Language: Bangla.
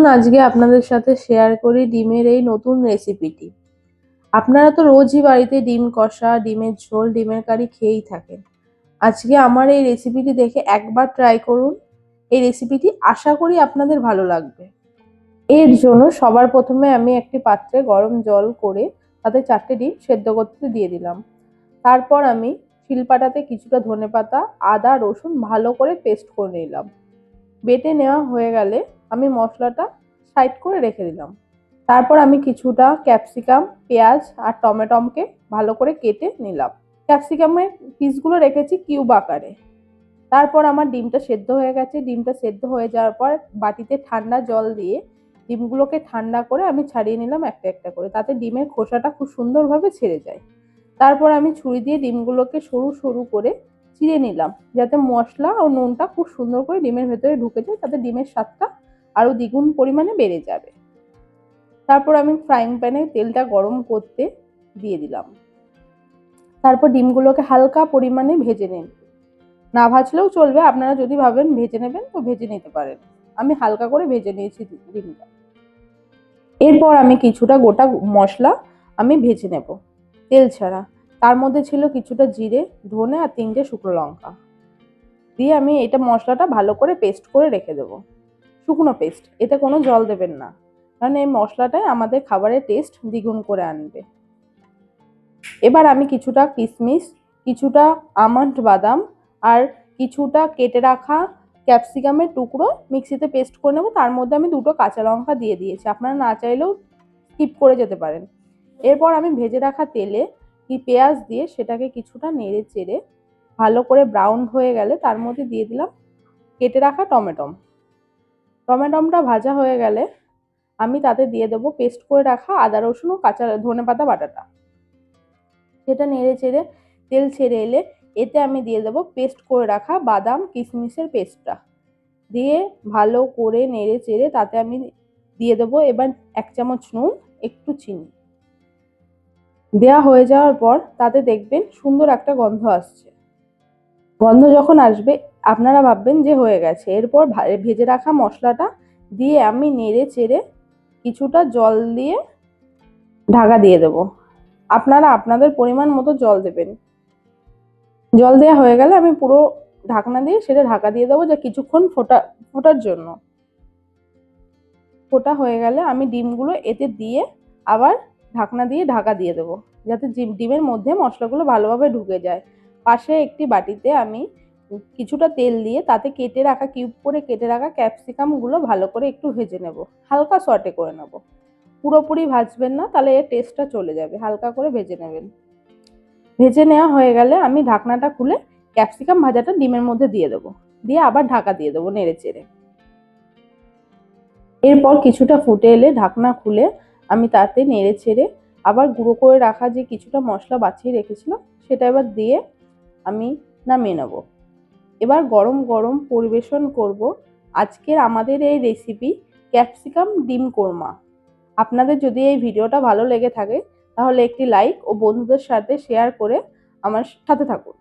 চলুন আজকে আপনাদের সাথে শেয়ার করি ডিমের এই নতুন রেসিপিটি আপনারা তো রোজই বাড়িতে ডিম কষা, ডিমের ঝোল, ডিমের কারি খেয়েই থাকেন। আজকে আমার এই রেসিপিটি দেখে একবার ট্রাই করুন। এই রেসিপিটি আশা করি আপনাদের ভালো লাগবে। এর জন্য সবার প্রথমে আমি একটি পাত্রে গরম জল করে তাতে চারটে ডিম সেদ্ধ করতে দিয়ে দিলাম। তারপর আমি শিলপাটাতে কিছুটা ধনেপাতা, আদা, রসুন ভালো করে পেস্ট করে নিলাম। বেটে নেওয়া হয়ে গেলে আমি মশলাটা সাইড করে রেখে দিলাম। তারপর আমি কিছুটা ক্যাপসিকাম, পেঁয়াজ আর টমেটমকে ভালো করে কেটে নিলাম। ক্যাপসিকামের পিসগুলো রেখেছি কিউব আকারে। তারপর আমার ডিমটা সেদ্ধ হয়ে গেছে। ডিমটা সেদ্ধ হয়ে যাওয়ার পর বাটিতে ঠান্ডা জল দিয়ে ডিমগুলোকে ঠান্ডা করে আমি ছাড়িয়ে নিলাম একটা একটা করে। তাতে ডিমের খোসাটা খুব সুন্দরভাবে ছেড়ে যায়। তারপর আমি ছুরি দিয়ে ডিমগুলোকে সরু সরু করে চিড়ে নিলাম। যাতে মশলা ও নুনটা খুব সুন্দর করে ডিমের ভেতরে ঢুকে যায়। তাতে ডিমের স্বাদটা আরও দ্বিগুণ পরিমাণে বেড়ে যাবে। তারপর আমি ফ্রাইং প্যানে তেলটা গরম করতে দিয়ে দিলাম। তারপর ডিমগুলোকে হালকা পরিমাণে ভেজে নিন। না ভাজলেও চলবে, আপনারা যদি ভাবেন ভেজে নেবেন তো ভেজে নিতে পারেন। আমি হালকা করে ভেজে নিয়েছি ডিমটা। এরপর আমি কিছুটা গোটা মশলা আমি ভেজে নেব। তেল ছাড়া। তার মধ্যে ছিল কিছুটা জিরে, ধনে আর তিনটে শুকনো লঙ্কা। দিয়ে আমি এটা মশলাটা ভালো করে পেস্ট করে রেখে দেবো। শুকনো পেস্ট এতে কোনো জল দেবেন না। কারণ এই মশলাটাই আমাদের খাবারের টেস্ট দ্বিগুণ করে আনবে। এবার আমি কিছুটা কিশমিশ কিছুটা আমন্ড বাদাম আর কিছুটা কেটে রাখা ক্যাপসিকামের টুকরো মিক্সিতে পেস্ট করে নেব। তার মধ্যে আমি দুটো কাঁচা লঙ্কা দিয়ে দিয়েছি। আপনারা না চাইলেও স্কিপ করে যেতে পারেন। এরপর আমি ভেজে রাখা তেলে কি পেঁয়াজ দিয়ে সেটাকে কিছুটা নেড়ে চেড়ে ভালো করে ব্রাউন হয়ে গেলে তার মধ্যে দিয়ে দিলাম, কেটে রাখা টমেটম টমেটমটা ভাজা হয়ে গেলে আমি তাতে দিয়ে দেবো পেস্ট করে রাখা আদা, রসুন ও কাঁচা ধনে পাতা বাটাটা। সেটা নেড়ে চেড়ে তেল ছেড়ে এলে এতে আমি দিয়ে দেবো পেস্ট করে রাখা বাদাম কিশমিশের পেস্টটা। দিয়ে ভালো করে নেড়ে চেড়ে তাতে আমি দিয়ে দেবো এবার এক চামচ নুন, একটু চিনি। দেওয়া হয়ে যাওয়ার পর তাতে দেখবেন সুন্দর একটা গন্ধ আসছে। গন্ধ যখন আসবে আপনারা ভাববেন যে হয়ে গেছে। এরপর ভেজে রাখা মশলাটা দিয়ে আমি নেড়ে চেড়ে কিছুটা জল দিয়ে ঢাকা দিয়ে দেব। আপনারা আপনাদের পরিমাণ মতো জল দেবেন। জল দেওয়া হয়ে গেলে আমি পুরো ঢাকনা দিয়ে সেটা ঢাকা দিয়ে দেবো যে কিছুক্ষণ ফোটা, ফোটার জন্য। ফোটা হয়ে গেলে আমি ডিমগুলো এতে দিয়ে আবার ঢাকনা দিয়ে ঢাকা দিয়ে দেবো। যাতে ডিমের মধ্যে মশলাগুলো ভালোভাবে ঢুকে যায়। পাশে একটি বাটিতে আমি কিছুটা তেল দিয়ে তাতে কেটে রাখা কিউব করে কেটে রাখা ক্যাপসিকামগুলো ভালো করে একটু ভেজে নেব। হালকা সটে করে নেব। পুরোপুরি ভাজবেন না, তাহলে এর টেস্টটা চলে যাবে। হালকা করে ভেজে নেবেন। ভেজে নেওয়া হয়ে গেলে আমি ঢাকনাটা খুলে ক্যাপসিকাম ভাজাটা ডিমের মধ্যে দিয়ে দেবো। দিয়ে আবার ঢাকা দিয়ে দেবো নেড়ে চেড়ে। এরপর কিছুটা ফুটে এলে ঢাকনা খুলে আমি তাতে নেড়ে ছেড়ে আবার গুঁড়ো করে রাখা যে কিছুটা মশলা বাছিয়ে রেখেছিলাম, সেটা এবার দিয়ে আমি নামিয়ে নেব। এবার গরম গরম পরিবেশন করব আজকের আমাদের এই রেসিপি ক্যাপসিকাম ডিম কোরমা। আপনাদের যদি এই ভিডিওটা ভালো লেগে থাকে, তাহলে একটি লাইক ও বন্ধুদের সাথে শেয়ার করে আমার সাথে থাকুন।